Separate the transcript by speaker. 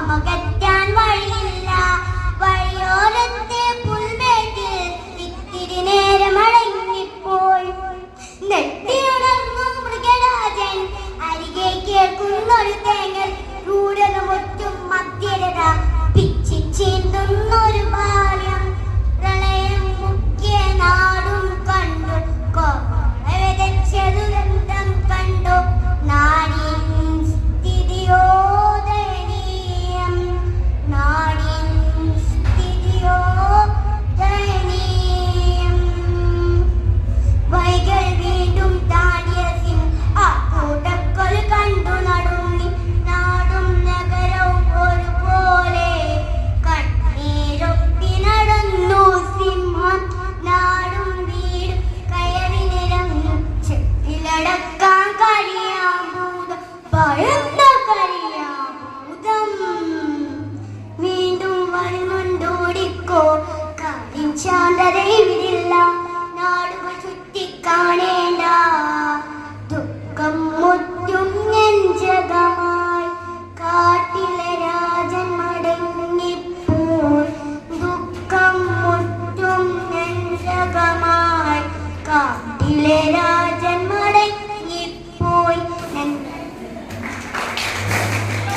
Speaker 1: നമുക്കെത്താൻ വഴിയില്ല. വഴിയോരത്തെ പുൽമേട്ടിൽ ഇത്തിരി നേരം അടങ്ങിപ്പോൾ. നെട്ടിയുണർന്നും മൃഗരാജൻ അരികെ കേൾക്കുന്നൊരു തേങ്ങൽ. ക്രൂരകമൊറ്റും മധ്യരത പിച്ചിച്ചീന്തുന്നു And I